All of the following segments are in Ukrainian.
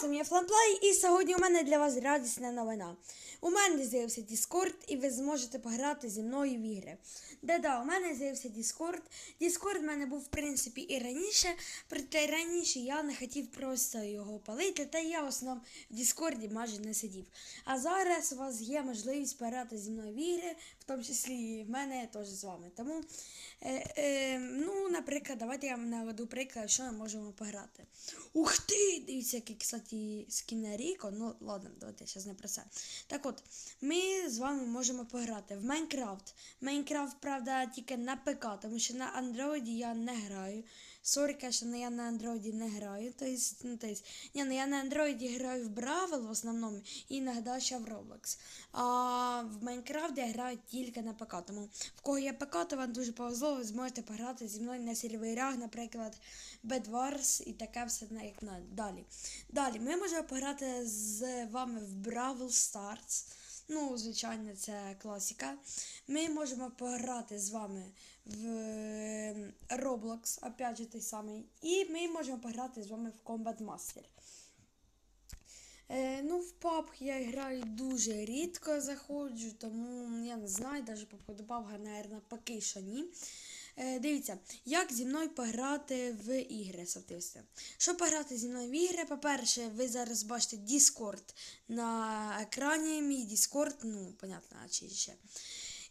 Це я Фламплей, і сьогодні у мене для вас радісна новина. У мене з'явився Discord, і ви зможете пограти зі мною в ігри. Да-да, у мене з'явився Discord. Discord в мене був, в принципі, і раніше, проте раніше я не хотів просто його палити, та я в основному в Discord майже не сидів. А зараз у вас є можливість пограти зі мною в ігри, в тому числі і в мене теж з вами. Тому, е, е, ну, наприклад, давайте я вам наведу приклад, що ми можемо пограти. Ух ти! Дивіться, який, кстати, скін Ріко. Ну, ладно, давайте зараз не про це. Так от, ми з вами можемо пограти в Майнкрафт. Майнкрафт, правда, тільки на ПК, тому що на Андроїді я не граю. Сорі, конечно, я на Андроиде не граю. То ну, то не, ну я на Андроиде играю в Бравл в основному і іноді ще в Roblox. А в Майнкрафт я граю тільки на ПК. Тому в кого є ПК, то вам дуже повезло, ви зможете пограти зі мною на серверах, наприклад, Bed Wars і таке все як на далі. Далі ми можемо пограти з вами в Бравл Stars. Ну, звичайно, це класика. Ми можемо пограти з вами в е, Roblox, опять же той самий. І ми можемо пограти з вами в Combat Master. Е, ну, в PUBG я граю дуже рідко заходжу, тому я не знаю, навіть поподобав, наверное, поки що ні. Е, дивіться, як зі мною пограти в ігри, соответственно. Щоб пограти зі мною в ігри, по-перше, ви зараз бачите Discord на екрані. Мій Discord, ну, понятно, чи ще.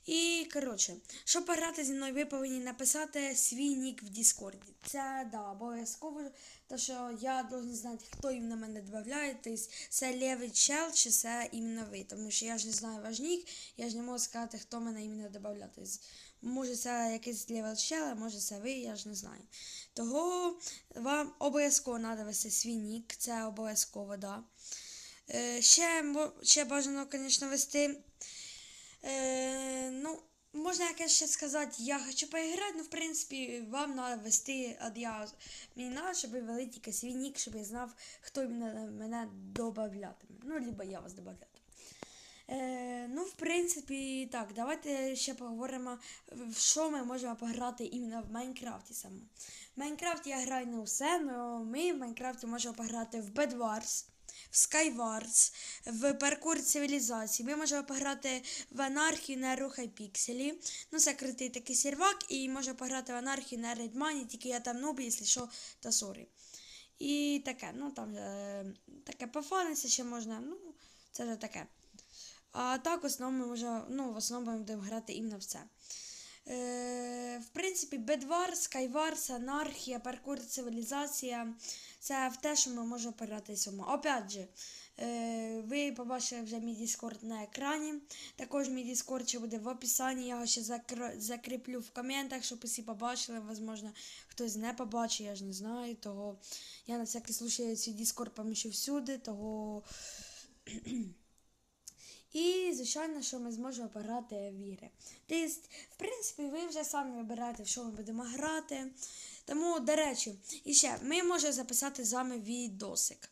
І, коротше, щоб пограти зі мною, ви повинні написати свій нік в Діскорді. Це да, обов'язково, тому що я должен знати, хто іменно мене додає. Це левий чел, чи це іменно ви. Тому що я ж не знаю ваш нік, я ж не можу сказати, хто мене іменно додає. Може це якийсь чел, а може це ви, я ж не знаю. Того вам обов'язково треба вести свій нік, це обов'язково, да. Е, ще, ще бажано, звісно, вести. Е, ну, можна якось ще сказати, я хочу поіграти, ну, в принципі, вам треба ввести от я мені надо, щоб ви ввели тільки свій нік, щоб я знав, хто мене, мене додаватиме. Ну, либо я вас додаватиму. Е, ну, в принципі, так, давайте ще поговоримо, в що ми можемо пограти іменно в Майнкрафті саме. В Майнкрафті я граю не усе, але ми в Майнкрафті можемо пограти в Bed Wars, в Skywars, в паркур цивілізації. Ми можемо пограти в анархію на Рухай Пікселі. Ну, це крутий такий сервак, і можемо пограти в анархію на Редмані, тільки я там нуб, якщо що, то сорі. І таке, ну там е, таке пофаниться ще можна, ну, це вже таке. А так, в основному може, ну, в основному будемо грати іменно в це. Е, в принципі, Бедвар, Скайварс, Анархія, паркур, цивілізація це в те, що ми можемо пограти цьому. Опять же, е, ви побачили вже мій Discord на екрані. Також мій Discord ще буде в описанні. Я його ще закр- закріплю в коментах, щоб усі побачили. Возможно, хтось не побачив, я ж не знаю. Того я на всякий случай свій Discord поміщу всюди, того. І, звичайно, що ми зможемо пограти в ігри. Тобто, в принципі, ви вже самі вибираєте, в що ми будемо грати. Тому, до речі, і ще ми можемо записати з вами відосик.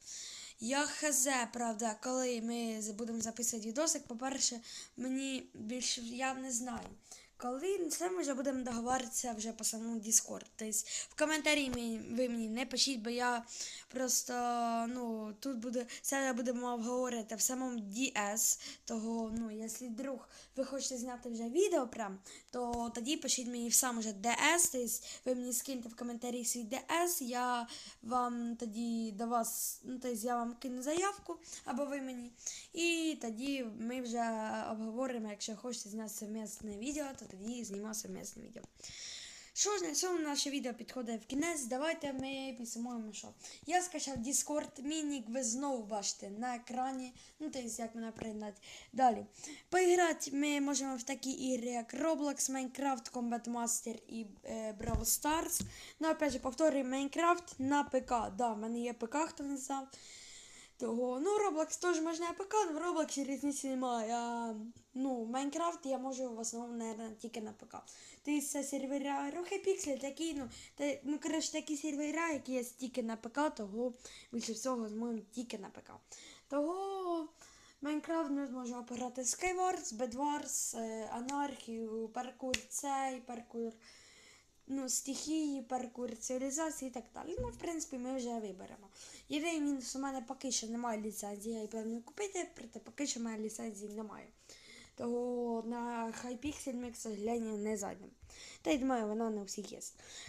Я хз, правда, коли ми будемо записувати відосик, по-перше, мені більше я не знаю. Коли це ми вже будемо договоритися вже по самому Discord. Тобто в коментарі ви мені не пишіть, бо я просто ну тут буде це будемо обговорювати в самому DS. Того, ну, якщо вдруг ви хочете зняти вже відео прям, то тоді пишіть мені в сам уже DS, тобто ви мені скиньте в коментарі свій DS, я вам тоді до вас, ну тобто я вам кину заявку, або ви мені. І тоді ми вже обговоримо, якщо хочете зняти совмісне відео, то тоді знімемо совмісне відео. Що ж, на цьому наше відео підходить в кінець. Давайте ми підсумуємо, що я скачав Discord, мінік, ви знову бачите на екрані. Ну, тобто, як мене приєднати. Далі. Поіграти ми можемо в такі ігри, як Roblox, Minecraft, Combat Master і е, Brawl Stars. Ну, опять же, повторюю, Minecraft на ПК. Да, в мене є ПК, хто не знав. Того, ну, Roblox теж можна ПК, але в Roblox різниці немає. А, ну, Майнкрафт я можу в основному, наверное, тільки на ПК. Ти сервера Рухи Піксель такі, ну, та, ну, коротше, такі сервера, які є тільки на ПК, того більше всього зможемо тільки на ПК. Того Майнкрафт ми зможемо пограти Skywars, Bedwars, е, Анархію, паркур цей, паркур ну, стихії, паркур, цивілізації і так далі. Ну, в принципі, ми вже виберемо. Єдиний мінус у мене поки що немає ліцензії, я її планую купити, проте поки що мене ліцензії немає. Того на Hypixel ми, к сожалению, не зайдемо. Та й думаю, вона не у всіх є.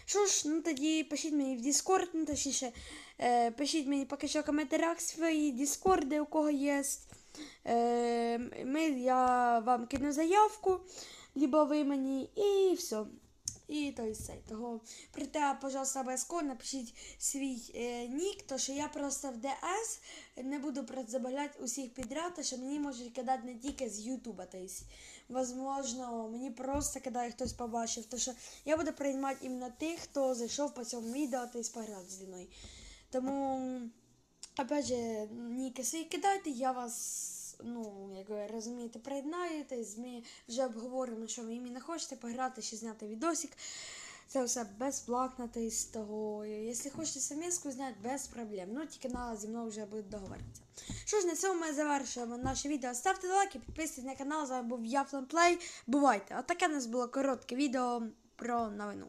Що ж, ну тоді пишіть мені в Discord, ну точніше, е, пишіть мені поки що в коментарях свої Discord, у кого є. Е, ми, я вам кину заявку, либо ви мені, і все. І то і все. Того проте, пожалуйста, обов'язково напишіть свій е, нік, то що я просто в ДС не буду забавляти усіх підряд, то що мені можуть кидати не тільки з Ютуба. Тобто, возможно, мені просто кидає хтось побачив. То що я буду приймати іменно тих, хто зайшов по цьому відео та й пограв зі мною. Тому, опять же, ніки свої кидайте, я вас. Ну, як ви розумієте, приєднаєтесь, ми вже обговоримо, що ви іменно хочете пограти, чи зняти відосик. Це все безплатно, то з того. Якщо хочете саміску зняти, без проблем. Ну, тільки треба зі мною вже буде договоритися. Що ж, на цьому ми завершуємо наше відео. Ставте лайки, підписуйтесь на канал. З вами був я Плей. Бувайте! А таке у нас було коротке відео про новину.